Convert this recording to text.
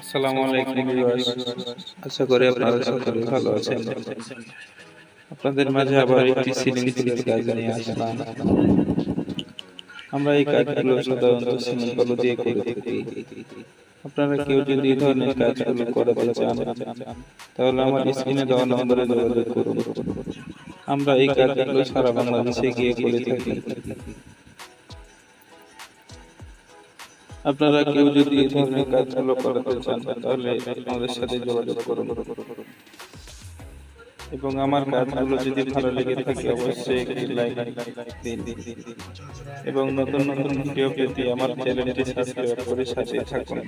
আসসালামু আলাইকুম ভিউয়ার্স। আশা করি আপনারা সকলে ভালো আছেন। আপনাদের মাঝে আবার একটি সিলিং ফিলের কাজ নিয়ে আসলাম। আমরা এই কাজগুলো সাধারণত সিমেন্ট বালু দিয়ে করে। থাকি আপনারা কেউ যদি এই ধরনের কাজগুলো করাতে চান তাহলে আমার স্ক্রিনে দেওয়া নম্বরে যোগাযোগ করুন। আমরা এই কাজগুলো সারা বাংলাদেশে গিয়ে করে থাকি। আপনারা কেউ যদি এই ধরনের কাজগুলো করাতে চান তাহলে আমাদের সাথে যোগাযোগ করুন। এবং আমার কাজগুলো যদি ভালো লেগে থাকে অবশ্যই একটি লাইক দিন। এবং নতুন নতুন ভিডিও পেতে আমার চ্যানেলটি সাবস্ক্রাইব করে সাথে থাকুন।